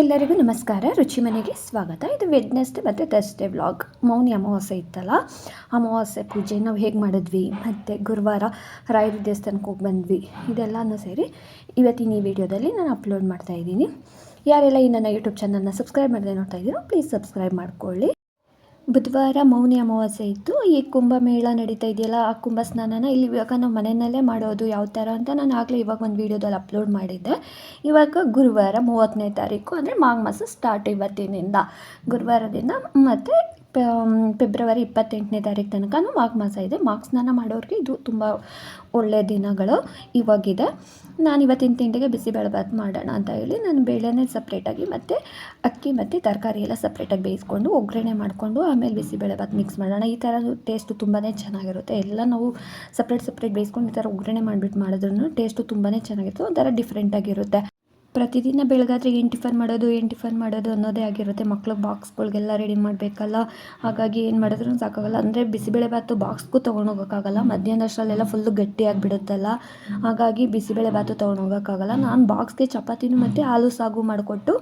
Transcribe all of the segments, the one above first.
ಎಲ್ಲರಿಗೂ ನಮಸ್ಕಾರ. ರುಚಿ ಮನೆಗೆ ಸ್ವಾಗತ. ಇದು ವೆಡ್ನೆಸ್ಡೇ ಮತ್ತು ಥರ್ಸ್ಡೇ ವ್ಲಾಗ್ ಮೌನಿ ಅಮಾವಾಸ್ಯೆ ಇತ್ತಲ್ಲ? ಅಮಾವಾಸ್ಯೆ ಪೂಜೆ ನಾವು ಹೇಗೆ ಮಾಡಿದ್ವಿ? ಮತ್ತು ಗುರುವಾರ ರಾಯರ ದೇವಸ್ಥಾನಕ್ಕೆ ಹೋಗಿ ಬಂದ್ವಿ. ಇದೆಲ್ಲನೂ ಸೇರಿ ಇವತ್ತಿನ ಈ ವಿಡಿಯೋದಲ್ಲಿ ನಾನು ಅಪ್ಲೋಡ್ ಮಾಡ್ತಾ ಇದ್ದೀನಿ. ಯಾರೆಲ್ಲ ಈ ನನ್ನ ಯೂಟ್ಯೂಬ್ ಚಾನಲ್ನ ಸಬ್ಸ್ಕ್ರೈಬ್ ಮಾಡದೆ ನೋಡ್ತಾ ಇದ್ದೀರೋ ಪ್ಲೀಸ್ ಸಬ್ಸ್ಕ್ರೈಬ್ ಮಾಡ್ಕೊಳ್ಳಿ. ಬುಧವಾರ ಮೌನಿ ಅಮಾವಾಸ್ಯೆ ಇತ್ತು. ಈ ಕುಂಭಮೇಳ ನಡೀತಾ ಇದೆಯಲ್ಲ, ಆ ಕುಂಭ ಸ್ನಾನನ ಇಲ್ಲಿ ಇವಾಗ ನಾವು ಮನೆಯಲ್ಲೇ ಮಾಡೋದು ಯಾವ ಥರ ಅಂತ ನಾನು ಆಗಲೇ ಇವಾಗ ಒಂದು ವೀಡಿಯೋದಲ್ಲಿ ಅಪ್ಲೋಡ್ ಮಾಡಿದ್ದೆ. ಇವಾಗ ಗುರುವಾರ ಮೂವತ್ತನೇ ತಾರೀಕು ಅಂದರೆ ಮಾಘ ಮಾಸ ಸ್ಟಾರ್ಟ್ ಇವತ್ತಿನಿಂದ. ಗುರುವಾರದಿಂದ ಮತ್ತು ಫೆಬ್ರವರಿ ಇಪ್ಪತ್ತೆಂಟನೇ ತಾರೀಕು ತನಕನೂ ಮಾಘ ಮಾಸ ಇದೆ. ಮಾಘ ಸ್ನಾನ ಮಾಡೋರಿಗೆ ಇದು ತುಂಬ ಒಳ್ಳೆಯ ದಿನಗಳು ಇವಾಗಿದೆ. ನಾನು ಇವತ್ತಿನ ತಿಂಡಿಗೆ ಬಿಸಿಬೇಳೆಭಾತ್ ಮಾಡೋಣ ಅಂತ ಹೇಳಿ ನಾನು ಬೇಳೆನೇ ಸಪ್ರೇಟಾಗಿ ಮತ್ತು ಅಕ್ಕಿ ಮತ್ತು ತರಕಾರಿ ಎಲ್ಲ ಸಪ್ರೇಟಾಗಿ ಬೇಯಿಸ್ಕೊಂಡು ಒಗ್ಗರಣೆ ಮಾಡಿಕೊಂಡು ಆಮೇಲೆ ಬಿಸಿಬೇಳೆಭಾತ್ ಮಿಕ್ಸ್ ಮಾಡೋಣ. ಈ ಥರ ಟೇಸ್ಟು ತುಂಬಾ ಚೆನ್ನಾಗಿರುತ್ತೆ. ಎಲ್ಲ ನಾವು ಸಪ್ರೇಟ್ ಸಪ್ರೇಟ್ ಬೇಯಿಸ್ಕೊಂಡು ಈ ಥರ ಒಗ್ಗರಣೆ ಮಾಡಿಬಿಟ್ಟು ಮಾಡಿದ್ರೂ ಟೇಸ್ಟು ತುಂಬಾ ಚೆನ್ನಾಗಿರುತ್ತೆ ಒಂಥರ ಡಿಫ್ರೆಂಟಾಗಿರುತ್ತೆ ಪ್ರತಿದಿನ ಬೆಳಗಾದ್ರೆ ಏನು ಟಿಫನ್ ಮಾಡೋದು, ಏನು ಟಿಫನ್ ಮಾಡೋದು ಅನ್ನೋದೇ ಆಗಿರುತ್ತೆ. ಮಕ್ಳು ಬಾಕ್ಸ್ಗಳಿಗೆಲ್ಲ ರೆಡಿ ಮಾಡಬೇಕಲ್ಲ. ಹಾಗಾಗಿ ಏನು ಮಾಡಿದ್ರು ಸಾಕಾಗಲ್ಲ. ಅಂದರೆ ಬಿಸಿಬೇಳೆಭಾತು ಬಾಕ್ಸ್ಗೂ ತೊಗೊಂಡೋಗೋಕ್ಕಾಗಲ್ಲ ಮಧ್ಯಾಹ್ನ ಅಷ್ಟರಲ್ಲೆಲ್ಲ ಫುಲ್ಲು ಗಟ್ಟಿಯಾಗಿಬಿಡುತ್ತಲ್ಲ. ಹಾಗಾಗಿ ಬಿಸಿಬೇಳೆಭಾತು ತೊಗೊಂಡೋಗೋಕ್ಕಾಗಲ್ಲ ನಾನು ಬಾಕ್ಸ್ಗೆ ಚಪಾತಿನೂ ಮತ್ತು ಹಾಲು ಸಾಗು ಮಾಡಿಕೊಟ್ಟು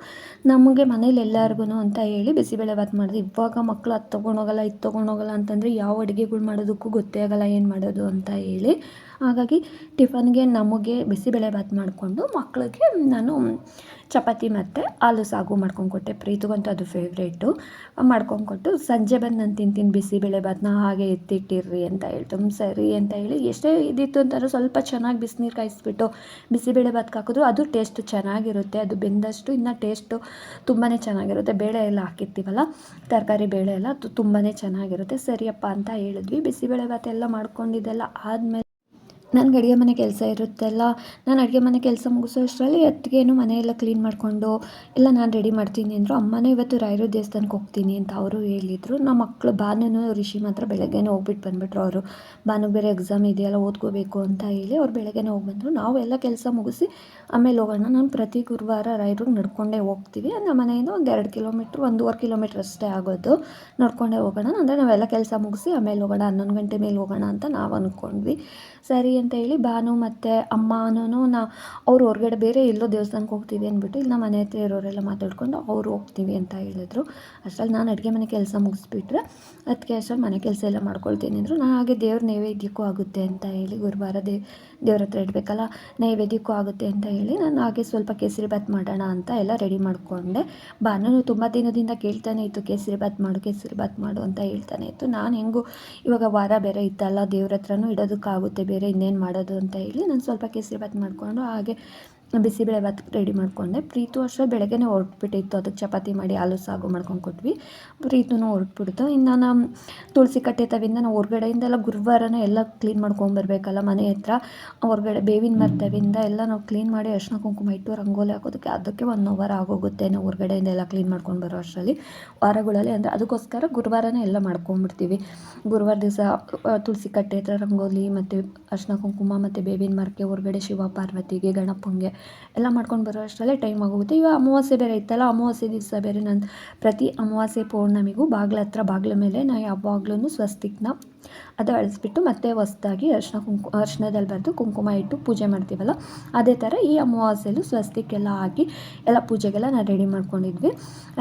ನಮಗೆ ಮನೇಲಿ ಎಲ್ಲರಿಗೂ ಅಂತ ಹೇಳಿ ಬಿಸಿಬೇಳೆಭಾತು ಮಾಡಿದೆ. ಇವಾಗ ಮಕ್ಕಳು ಅದು ತೊಗೊಂಡೋಗಲ್ಲ ಇದು ತೊಗೊಂಡೋಗಲ್ಲ ಅಂತಂದರೆ ಯಾವ ಅಡುಗೆಗಳು ಮಾಡೋದಕ್ಕೂ ಗೊತ್ತೇ ಆಗಲ್ಲ ಏನು ಮಾಡೋದು ಅಂತ ಹೇಳಿ. ಹಾಗಾಗಿ ಟಿಫನ್ಗೆ ನಮಗೆ ಬಿಸಿಬೇಳೆಭಾತ್ ಮಾಡಿಕೊಂಡು ಮಕ್ಕಳಿಗೆ ನಾನು ಚಪಾತಿ ಮತ್ತು ಆಲೂ ಸಾಗು ಮಾಡ್ಕೊಂಡು ಕೊಟ್ಟೆ. ಪ್ರೀತಿಗಂತೂ ಅದು ಫೇವ್ರೇಟು ಮಾಡ್ಕೊಂಡು ಕೊಟ್ಟು ಸಂಜೆ ಬಂದು ನಾನು ತಿಂತೀನಿ ಬಿಸಿಬೇಳೆಭಾತ್ನ ಹಾಗೆ ಎತ್ತಿಟ್ಟಿರ್ರಿ ಅಂತ ಹೇಳ್ತು. ಸರಿ ಅಂತ ಹೇಳಿ ಎಷ್ಟೇ ಇದಿತ್ತು ಅಂತಂದ್ರೆ ಸ್ವಲ್ಪ ಚೆನ್ನಾಗಿ ಬಿಸಿನೀರು ಕಾಯಿಸ್ಬಿಟ್ಟು ಬಿಸಿಬೇಳೆಭಾತ್ಗೆ ಹಾಕಿದ್ರು ಅದು ಟೇಸ್ಟ್ ಚೆನ್ನಾಗಿರುತ್ತೆ. ಅದು ಬೆಂದಷ್ಟು ಇನ್ನು ಟೇಸ್ಟು ತುಂಬಾ ಚೆನ್ನಾಗಿರುತ್ತೆ. ಬೇಳೆ ಎಲ್ಲ ಹಾಕಿರ್ತೀವಲ್ಲ, ತರಕಾರಿ ಬೇಳೆ ಎಲ್ಲ ತುಂಬಾ ಚೆನ್ನಾಗಿರುತ್ತೆ. ಸರಿಯಪ್ಪ ಅಂತ ಹೇಳಿದ್ವಿ. ಬಿಸಿಬೇಳೆಭಾತ್ ಎಲ್ಲ ಮಾಡ್ಕೊಂಡಿದ್ದೆಲ್ಲ ಆದಮೇಲೆ ನನಗೆ ಅಡುಗೆ ಮನೆ ಕೆಲಸ ಇರುತ್ತಲ್ಲ, ನಾನು ಅಡುಗೆ ಮನೆ ಕೆಲಸ ಮುಗಿಸೋ ಅಷ್ಟರಲ್ಲಿ ಹೊತ್ತಿಗೇನು ಮನೆಯೆಲ್ಲ ಕ್ಲೀನ್ ಮಾಡಿಕೊಂಡು ಎಲ್ಲ ನಾನು ರೆಡಿ ಮಾಡ್ತೀನಿ ಅಂದರು. ಅಮ್ಮನೂ ಇವತ್ತು ರಾಯರು ದೇವಸ್ಥಾನಕ್ಕೆ ಹೋಗ್ತೀನಿ ಅಂತ ಅವರು ಹೇಳಿದರು. ನಮ್ಮ ಮಕ್ಕಳು ಭಾನುನು ಋಷಿ ಮಾತ್ರ ಬೆಳಗ್ಗೆನೇ ಹೋಗ್ಬಿಟ್ಟು ಬಂದುಬಿಟ್ರು ಅವರು. ಬಾನು ಬೇರೆ ಎಕ್ಸಾಮ್ ಇದೆಯಲ್ಲ, ಓದ್ಕೋಬೇಕು ಅಂತ ಹೇಳಿ ಅವ್ರು ಬೆಳಗ್ಗೆನೇ ಹೋಗಿ ಬಂದರು. ನಾವು ಎಲ್ಲ ಕೆಲಸ ಮುಗಿಸಿ ಆಮೇಲೆ ಹೋಗೋಣ. ನಾನು ಪ್ರತಿ ಗುರುವಾರ ರಾಯರಿಗೆ ನಡ್ಕೊಂಡೇ ಹೋಗ್ತೀವಿ. ನಮ್ಮ ಮನೆಯಿಂದ ಒಂದು ಎರಡು ಕಿಲೋಮೀಟ್ರ್, ಒಂದೂವರೆ ಕಿಲೋಮೀಟ್ರ್ ಅಷ್ಟೇ ಆಗೋದು. ನಡ್ಕೊಂಡೇ ಹೋಗೋಣ. ಅಂದರೆ ನಾವೆಲ್ಲ ಕೆಲಸ ಮುಗಿಸಿ ಆಮೇಲೆ ಹೋಗೋಣ, ಹನ್ನೊಂದು ಗಂಟೆ ಮೇಲೆ ಹೋಗೋಣ ಅಂತ ನಾವು ಅಂದ್ಕೊಂಡ್ವಿ ಸರಿ ಅಂತ ಹೇಳಿ ಭಾನು ಮತ್ತು ಅಮ್ಮನೂ ನಾ ಅವ್ರು ಹೊರಗಡೆ ಬೇರೆ ಎಲ್ಲೋ ದೇವಸ್ಥಾನಕ್ಕೆ ಹೋಗ್ತೀವಿ ಅಂದ್ಬಿಟ್ಟು ಇಲ್ಲಿ ನಮ್ಮ ಮನೆ ಹತ್ರ ಇರೋರೆಲ್ಲ ಮಾತಾಡ್ಕೊಂಡು ಅವ್ರು ಹೋಗ್ತೀವಿ ಅಂತ ಹೇಳಿದ್ರು. ಅಷ್ಟರಲ್ಲಿ ನಾನು ಅಡುಗೆ ಮನೆ ಕೆಲಸ ಮುಗಿಸ್ಬಿಟ್ರೆ ಅದಕ್ಕೆ ಅಷ್ಟರಲ್ಲಿ ಮನೆ ಕೆಲಸ ಎಲ್ಲ ಮಾಡ್ಕೊಳ್ತೀನಿ ಅಂದರು. ನಾನು ಹಾಗೆ ದೇವ್ರ ನೈವೇದ್ಯಕ್ಕೂ ಆಗುತ್ತೆ ಅಂತ ಹೇಳಿ ಗುರುವಾರ ದೇ, ದೇವ್ರ ಹತ್ರ ಇಡಬೇಕಲ್ಲ, ನೈವೇದ್ಯಕ್ಕೂ ಆಗುತ್ತೆ ಅಂತ ನಾನು ಹಾಗೆ ಸ್ವಲ್ಪ ಕೇಸರಿ ಬಾತ್ ಮಾಡೋಣ ಅಂತ ಎಲ್ಲ ರೆಡಿ ಮಾಡಿಕೊಂಡೆ. ಬಾನು ತುಂಬ ದಿನದಿಂದ ಕೇಳ್ತಾನೆ ಇತ್ತು, ಕೇಸರಿ ಬಾತ್ ಮಾಡು, ಕೇಸರಿ ಬಾತ್ ಮಾಡು ಅಂತ ಹೇಳ್ತಾನೆ ಇತ್ತು. ನಾನು ಹೆಂಗೂ ಇವಾಗ ವಾರ ಬೇರೆ ಇತ್ತಲ್ಲ, ದೇವ್ರ ಹತ್ರನೂ ಇಡೋದಕ್ಕಾಗುತ್ತೆ, ಬೇರೆ ಇನ್ನೇನು ಮಾಡೋದು ಅಂತ ಹೇಳಿ ನಾನು ಸ್ವಲ್ಪ ಕೇಸರಿ ಬಾತ್ ಮಾಡಿಕೊಂಡು ಹಾಗೆ ಬಿಸಿಬೇಳೆ ಭಾತ್ ರೆಡಿ ಮಾಡಿಕೊಂಡೆ. ಪ್ರೀತು ಅಷ್ಟೇ ಬೆಳಗ್ಗೆ ಹೊರಟ್ಬಿಟ್ಟಿತ್ತು. ಅದಕ್ಕೆ ಚಪಾತಿ ಮಾಡಿ ಆಲೂ ಸಾಗು ಮಾಡ್ಕೊಂಡು ಕೊಟ್ವಿ. ಪ್ರೀತುನೂ ಹೊರಟ್ಬಿಡ್ತು. ಇನ್ನು ನಮ್ಮ ತುಳಸಿ ಕಟ್ಟೆ ತವಿಂದ ನಾವು ಹೊರ್ಗಡೆಯಿಂದೆಲ್ಲ ಗುರುವಾರನೇ ಎಲ್ಲ ಕ್ಲೀನ್ ಮಾಡ್ಕೊಂಬರ್ಬೇಕಲ್ಲ ಮನೆ ಹತ್ರ. ಹೊರಗಡೆ ಬೇವಿನ ಮರ್ತವಿಂದ ಎಲ್ಲ ನಾವು ಕ್ಲೀನ್ ಮಾಡಿ ಅರ್ಶಿನ ಕುಂಕುಮ ಇಟ್ಟು ರಂಗೋಲಿ ಹಾಕೋದಕ್ಕೆ ಅದಕ್ಕೆ ಒನ್ ಅವರ್ ಆಗೋಗುತ್ತೆ ನಾವು ಹೊರಗಡೆಯಿಂದ ಎಲ್ಲ ಕ್ಲೀನ್ ಮಾಡ್ಕೊಂಡು ಬರೋ ಅಷ್ಟರಲ್ಲಿ. ವಾರಗಳಲ್ಲಿ ಅಂದರೆ ಅದಕ್ಕೋಸ್ಕರ ಗುರುವಾರನೇ ಎಲ್ಲ ಮಾಡ್ಕೊಂಬಿಡ್ತೀವಿ ಗುರುವಾರ ದಿವಸ ತುಳಸಿ ಕಟ್ಟೆ ಹತ್ರ ರಂಗೋಲಿ ಮತ್ತು ಅರ್ಶಿನ ಕುಂಕುಮ ಮತ್ತು ಬೇವಿನ ಮರಕ್ಕೆ ಹೊರಗಡೆ ಶಿವ ಪಾರ್ವತಿಗೆ ಗಣಪಂಗೆ ಎಲ್ಲ ಮಾಡ್ಕೊಂಡು ಬರೋ ಅಷ್ಟರಲ್ಲೇ ಟೈಮ್ ಆಗೋಗುತ್ತೆ. ಇವಾಗ ಅಮಾವಾಸ್ಯೆ ಬೇರೆ ಇತ್ತಲ್ಲ, ಅಮಾವಾಸ್ಯೆ ದಿವಸ ಬೇರೆ ನಾನು ಪ್ರತಿ ಅಮಾವಾಸ್ಯೆ ಪೌರ್ಣಮಿಗೂ ಬಾಗ್ಲ ಹತ್ರ ಬಾಗಿಲ ಮೇಲೆ ನಾನು ಯಾವಾಗ್ಲೂ ಸ್ವಸ್ತಿಕ್ನ ಅದು ಅಳಿಸ್ಬಿಟ್ಟು ಮತ್ತೆ ಹೊಸ್ದಾಗಿ ಅರ್ಶಿನ ಕುಂಕು ಅರ್ಶಿನದಲ್ಲಿ ಬರೆದು ಕುಂಕುಮ ಇಟ್ಟು ಪೂಜೆ ಮಾಡ್ತೀವಲ್ಲ, ಅದೇ ಥರ ಈ ಅಮಾವಾಸ್ಯೆಯಲ್ಲೂ ಸ್ವಸ್ತಿಕ್ಕೆಲ್ಲ ಹಾಕಿ ಎಲ್ಲ ಪೂಜೆಗೆಲ್ಲ ನಾನು ರೆಡಿ ಮಾಡ್ಕೊಂಡಿದ್ವಿ.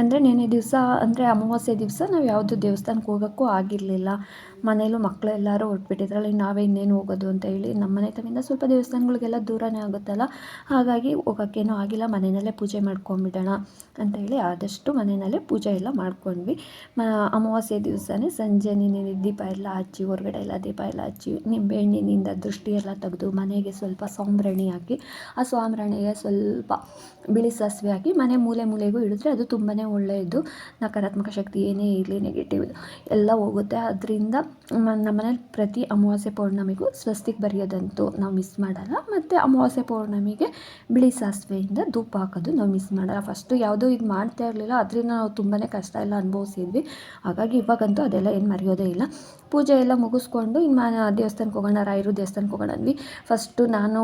ಅಂದರೆ ನೆನೆ ದಿವಸ, ಅಂದರೆ ಅಮಾವಾಸ್ಯೆ ದಿವಸ ನಾವು ಯಾವುದು ದೇವಸ್ಥಾನಕ್ಕೆ ಹೋಗೋಕ್ಕೂ ಆಗಿರಲಿಲ್ಲ. ಮನೆಯಲ್ಲೂ ಮಕ್ಕಳು ಎಲ್ಲರೂ ಹೊರಟ್ಬಿಟ್ಟಿದ್ರಲ್ಲ ನಾವೇ ಇನ್ನೇನು ಹೋಗೋದು ಅಂತ ಹೇಳಿ ನಮ್ಮ ಮನೆ ತಮ್ಮಿಂದ ಸ್ವಲ್ಪ ದೇವಸ್ಥಾನಗಳಿಗೆಲ್ಲ ದೂರನೇ ಆಗುತ್ತಲ್ಲ, ಹಾಗಾಗಿ ಹೋಗೋಕ್ಕೇನೂ ಆಗಿಲ್ಲ, ಮನೆಯಲ್ಲೇ ಪೂಜೆ ಮಾಡ್ಕೊಂಬಿಡೋಣ ಅಂತ ಹೇಳಿ ಆದಷ್ಟು ಮನೆಯಲ್ಲೇ ಪೂಜೆ ಎಲ್ಲ ಮಾಡ್ಕೊಂಡ್ವಿ. ಅಮಾವಾಸ್ಯೆ ದಿವಸನೇ ಸಂಜೆ ನೀನೆ ದೀಪ ಎಲ್ಲ ಹಚ್ಚಿ ಹೊರಗಡೆ ಎಲ್ಲ ದೀಪ ಎಲ್ಲ ಹಚ್ಚಿ, ನಿಂಬೆಹಣ್ಣಿನಿಂದ ದೃಷ್ಟಿ ಎಲ್ಲ ತೆಗೆದು ಮನೆಗೆ ಸ್ವಲ್ಪ ಸಾಂಬ್ರಾಣಿ ಹಾಕಿ, ಆ ಸಾಂಬ್ರಾಣಿಗೆ ಸ್ವಲ್ಪ ಬಿಳಿ ಸಾಸಿವೆ ಹಾಕಿ ಮನೆ ಮೂಲೆ ಮೂಲೆಗೂ ಇಡಿದ್ರೆ ಅದು ತುಂಬಾ ಒಳ್ಳೆಯದು. ನಕಾರಾತ್ಮಕ ಶಕ್ತಿ ಏನೇ ಇರಲಿ ನೆಗೆಟಿವ್ ಎಲ್ಲ ಹೋಗುತ್ತೆ. ಅದರಿಂದ ನಮ್ಮ ಮನೇಲಿ ಪ್ರತಿ ಅಮಾವಾಸ್ಯೆ ಪೌರ್ಣಮಿಗೂ ಸ್ವಸ್ತಿಗೆ ಬರೆಯೋದಂತೂ ನಾವು ಮಿಸ್ ಮಾಡಲ್ಲ. ಮತ್ತು ಅಮಾವಾಸ್ಯೆ ಪೌರ್ಣಮಿಗೆ ಬಿಳಿ ಸಾಸಿವೆಯಿಂದ ಧೂಪ ಹಾಕೋದು ನಾವು ಮಿಸ್ ಮಾಡಲ್ಲ. ಫಸ್ಟು ಯಾವುದೂ ಇದು ಮಾಡ್ತಾ ಇರಲಿಲ್ಲ ಅದರಿಂದ ನಾವು ತುಂಬಾ ಕಷ್ಟ ಎಲ್ಲ ಅನುಭವಿಸಿದ್ವಿ. ಹಾಗಾಗಿ ಇವಾಗಂತೂ ಅದೆಲ್ಲ ಏನು ಮರೆಯೋದೇ ಇಲ್ಲ. ಪೂಜೆ ಎಲ್ಲ ಮುಗಿಸ್ಕೊಂಡು ಇನ್ನು ದೇವಸ್ಥಾನಕ್ಕೆ ಹೋಗೋಣ, ರಾಯರು ದೇವಸ್ಥಾನಕ್ಕೆ ಹೋಗೋಣ ಅಂದ್ವಿ. ಫಸ್ಟು ನಾನು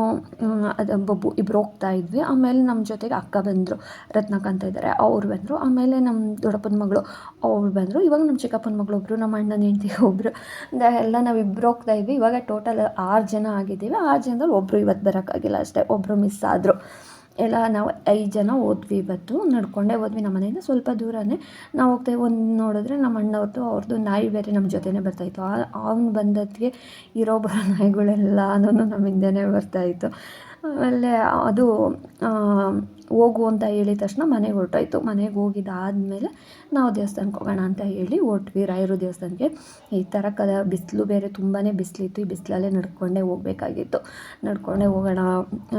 ಅದು ಬಬ್ಬು ಇಬ್ಬರು ಹೋಗ್ತಾ ಇದ್ವಿ. ಆಮೇಲೆ ನಮ್ಮ ಜೊತೆಗೆ ಅಕ್ಕ ಬಂದರು, ರತ್ನಕ್ಕ ಅಂತ ಇದ್ದಾರೆ ಅವ್ರು ಬಂದರು. ಆಮೇಲೆ ನಮ್ಮ ದೊಡ್ಡಪ್ಪನ ಮಗಳು ಅವ್ರು ಬಂದರು. ಇವಾಗ ನಮ್ಮ ಚಿಕ್ಕಪ್ಪನ ಮಗಳು ಒಬ್ಬರು ನಮ್ಮ ಅಣ್ಣನ ಹೆಂಡತಿ ಒಬ್ಬರು ಎಲ್ಲ ನಾವು ಇಬ್ಬರು ಹೋಗ್ತಾ ಇದ್ವಿ. ಇವಾಗ ಟೋಟಲ್ ಆರು ಜನ ಆಗಿದ್ದೀವಿ. ಆರು ಜನದಲ್ಲಿ ಒಬ್ಬರು ಇವತ್ತು ಬರೋಕ್ಕಾಗಿಲ್ಲ ಅಷ್ಟೇ ಒಬ್ಬರು ಮಿಸ್ ಆದರು. ಎಲ್ಲ ನಾವು ಐದು ಜನ ಹೋದ್ವಿ ಇವತ್ತು, ನಡ್ಕೊಂಡೇ ಹೋದ್ವಿ ನಮ್ಮ ಮನೆಯಿಂದ ಸ್ವಲ್ಪ ದೂರನೇ. ನಾವು ಹೋಗ್ತೇವೆ ಒಂದು ನೋಡಿದ್ರೆ ನಮ್ಮ ಅಣ್ಣವ್ರದ್ದು ಅವ್ರದ್ದು ನಾಯಿ ಬೇರೆ ನಮ್ಮ ಜೊತೆನೇ ಬರ್ತಾಯಿತ್ತು ಅವ್ನು ಬಂದದ್ಗೆ ಇರೋ ಬರೋ ನಾಯಿಗಳೆಲ್ಲನೂ ನಮ್ಮ ಹಿಂದೆನೇ ಬರ್ತಾಯಿತ್ತು ಆಮೇಲೆ ಅದು ಹೋಗು ಅಂತ ಹೇಳಿದ ತಕ್ಷಣ ಮನೆಗೆ ಹೊರಟೋಯ್ತು. ಮನೆಗೆ ಹೋಗಿದ್ದಾದಮೇಲೆ ನಾವು ದೇವಸ್ಥಾನಕ್ಕೆ ಹೋಗೋಣ ಅಂತ ಹೇಳಿ ಹೊರಟ್ವಿ. ರಾಯರು ದೇವಸ್ಥಾನಕ್ಕೆ. ಈ ಥರ ಕದ, ಬಿಸಿಲು ಬೇರೆ ತುಂಬಾ ಬಿಸಿಲಿತ್ತು. ಈ ಬಿಸಿಲಲ್ಲೇ ನಡ್ಕೊಂಡೇ ಹೋಗಬೇಕಾಗಿತ್ತು. ನಡ್ಕೊಂಡೇ ಹೋಗೋಣ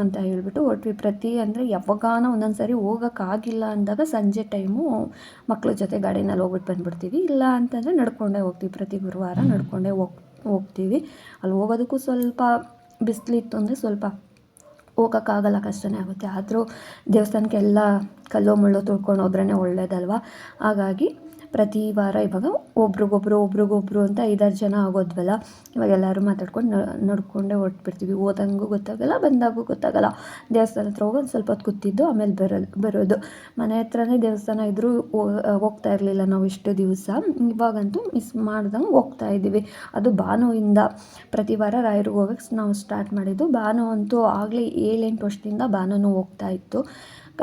ಅಂತ ಹೇಳಿಬಿಟ್ಟು ಹೊರಟ್ವಿ. ಪ್ರತಿ ಅಂದರೆ ಯಾವಾಗಾನ ಒಂದೊಂದು ಸಾರಿ ಹೋಗೋಕ್ಕಾಗಿಲ್ಲ ಅಂದಾಗ ಸಂಜೆ ಟೈಮು ಮಕ್ಳ ಜೊತೆ ಗಾಡಿನಲ್ಲಿ ಹೋಗ್ಬಿಟ್ಟು ಬಂದುಬಿಡ್ತೀವಿ. ಇಲ್ಲ ಅಂತಂದರೆ ನಡ್ಕೊಂಡೇ ಹೋಗ್ತೀವಿ. ಪ್ರತಿ ಗುರುವಾರ ನಡ್ಕೊಂಡೇ ಹೋಗ್, ಹೋಗ್ತೀವಿ. ಅಲ್ಲಿ ಹೋಗೋದಕ್ಕೂ ಸ್ವಲ್ಪ ಬಿಸಿಲಿತ್ತು ಅಂದರೆ ಸ್ವಲ್ಪ ಹೋಗೋಕ್ಕಾಗಲ್ಲ ಕಷ್ಟನೇ ಆಗುತ್ತೆ. ಆದರೂ ದೇವಸ್ಥಾನಕ್ಕೆಲ್ಲ ಕಲ್ಲು ಮುಳ್ಳು ತುಳ್ಕೊಂಡು ಹೋದ್ರೇ ಒಳ್ಳೇದಲ್ವ? ಹಾಗಾಗಿ ಪ್ರತಿ ವಾರ ಇವಾಗ ಒಬ್ರಿಗೊಬ್ರು ಒಬ್ರಿಗೊಬ್ರು ಅಂತ ಐದಾರು ಜನ ಆಗೋದ್ವಲ್ಲ? ಇವಾಗ ಎಲ್ಲರೂ ಮಾತಾಡ್ಕೊಂಡು ನಡ್ಕೊಂಡೇ ಹೊರ್ಟ್ಬಿಡ್ತೀವಿ. ಹೋದಂಗೂ ಗೊತ್ತಾಗಲ್ಲ, ಬಂದಾಗೂ ಗೊತ್ತಾಗಲ್ಲ. ದೇವಸ್ಥಾನ ಹತ್ರ ಹೋಗೋದು ಸ್ವಲ್ಪ ಹೊತ್ತು ಕೂತಿದ್ದು, ಆಮೇಲೆ ಬರೋದು ಬರೋದು. ಮನೆ ಹತ್ರನೇ ದೇವಸ್ಥಾನ ಇದ್ದರೂ ಹೋಗ್ತಾ ಇರಲಿಲ್ಲ ನಾವು ಇಷ್ಟು ದಿವಸ. ಇವಾಗಂತೂ ಮಿಸ್ ಮಾಡ್ದಂಗೆ ಹೋಗ್ತಾ ಇದ್ದೀವಿ ಅದು ಭಾನುವಿಂದ. ಪ್ರತಿ ವಾರ ರಾಯರಿಗೆ ಹೋಗಕ್ಕೆ ನಾವು ಸ್ಟಾರ್ಟ್ ಮಾಡಿದ್ದು. ಭಾನು ಅಂತೂ ಆಗಲೇ ಏಳೆಂಟು ವರ್ಷದಿಂದ ಭಾನುನೂ ಹೋಗ್ತಾ ಇತ್ತು.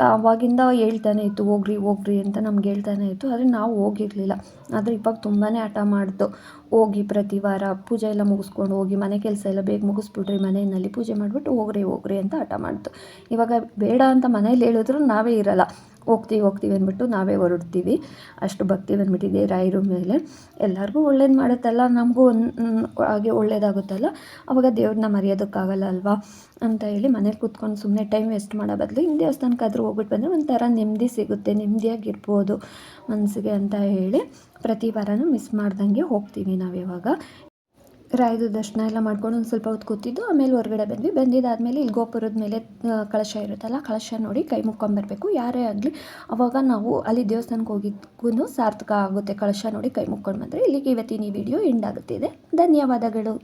ಆವಾಗಿಂದ ಹೇಳ್ತಾನೆ ಇತ್ತು, ಹೋಗ್ರಿ ಹೋಗ್ರಿ ಅಂತ ನಮ್ಗೆ ಹೇಳ್ತಾನೆ ಇತ್ತು, ಆದರೆ ನಾವು ಹೋಗಿರಲಿಲ್ಲ. ಆದರೆ ಇವಾಗ ತುಂಬಾ ಹಠ ಮಾಡಿತು ಹೋಗಿ ಪ್ರತಿ ವಾರ ಪೂಜೆ ಎಲ್ಲ ಮುಗಿಸ್ಕೊಂಡು ಹೋಗಿ ಮನೆ ಕೆಲಸ ಎಲ್ಲ ಬೇಗ ಮುಗಿಸ್ಬಿಡ್ರಿ ಮನೆಯಲ್ಲಿ ಪೂಜೆ ಮಾಡಿಬಿಟ್ಟು ಹೋಗ್ರಿ ಹೋಗ್ರಿ ಅಂತ ಹಠ ಮಾಡ್ತು ಇವಾಗ ಬೇಡ ಅಂತ ಮನೇಲಿ ಹೇಳಿದ್ರು ನಾವೇ ಇರಲ್ಲ. ಹೋಗ್ತೀವಿ ಹೋಗ್ತೀವಿ ಅಂದ್ಬಿಟ್ಟು ನಾವೇ ಹೊರಡ್ತೀವಿ. ಅಷ್ಟು ಭಕ್ತಿ ಬಂದ್ಬಿಟ್ಟಿದೆ ರಾಯರು ಮೇಲೆ. ಎಲ್ಲರಿಗೂ ಒಳ್ಳೇದು ಮಾಡುತ್ತಲ್ಲ, ನಮಗೂ ಒಂದು ಹಾಗೆ ಒಳ್ಳೇದಾಗುತ್ತಲ್ಲ. ಅವಾಗ ದೇವ್ರನ್ನ ಮರೆಯೋದಕ್ಕಾಗಲ್ಲ ಅಲ್ವಾ? ಅಂತ ಹೇಳಿ ಮನೇಲಿ ಕೂತ್ಕೊಂಡು ಸುಮ್ಮನೆ ಟೈಮ್ ವೇಸ್ಟ್ ಮಾಡೋ ಬದಲು ಹಿಂಗೆ ದೇವಸ್ಥಾನಕ್ಕಾದ್ರೂ ಹೋಗ್ಬಿಟ್ಟು ಬಂದರೆ ಒಂಥರ ನೆಮ್ಮದಿ ಸಿಗುತ್ತೆ, ನೆಮ್ಮದಿಯಾಗಿರ್ಬೋದು ಮನಸ್ಸಿಗೆ ಅಂತ ಹೇಳಿ. ಪ್ರತಿ ವಾರನೂ ಮಿಸ್ ಮಾಡ್ದಂಗೆ ಹೋಗ್ತೀವಿ ನಾವು ಇವಾಗ. ರಾಯದು ದರ್ಶನ ಎಲ್ಲ ಮಾಡ್ಕೊಂಡು ಒಂದು ಸ್ವಲ್ಪ ಹೊತ್ತು ಕೂತಿದ್ದು, ಆಮೇಲೆ ಹೊರಗಡೆ ಬಂದ್ವಿ. ಬಂದಿದ್ದಾದಮೇಲೆ ಇಲ್ಲಿ ಗೋಪುರದ ಮೇಲೆ ಕಳಶ ಇರುತ್ತಲ್ಲ, ಕಳಶ ನೋಡಿ ಕೈ ಮುಕ್ಕೊಂಬರ್ಬೇಕು ಯಾರೇ ಆಗಲಿ, ಅವಾಗ ನಾವು ಅಲ್ಲಿ ದೇವಸ್ಥಾನಕ್ಕೆ ಹೋಗಿದ್ದಕ್ಕೂ ಸಾರ್ಥಕ ಆಗುತ್ತೆ ಕಳಶ ನೋಡಿ ಕೈ ಮುಕ್ಕೊಂಡು ಬಂದರೆ. ಇಲ್ಲಿಗೆ ಇವತ್ತಿನ ಈ ವಿಡಿಯೋ ಎಂಡ್ ಆಗುತ್ತಿದೆ. ಧನ್ಯವಾದಗಳು.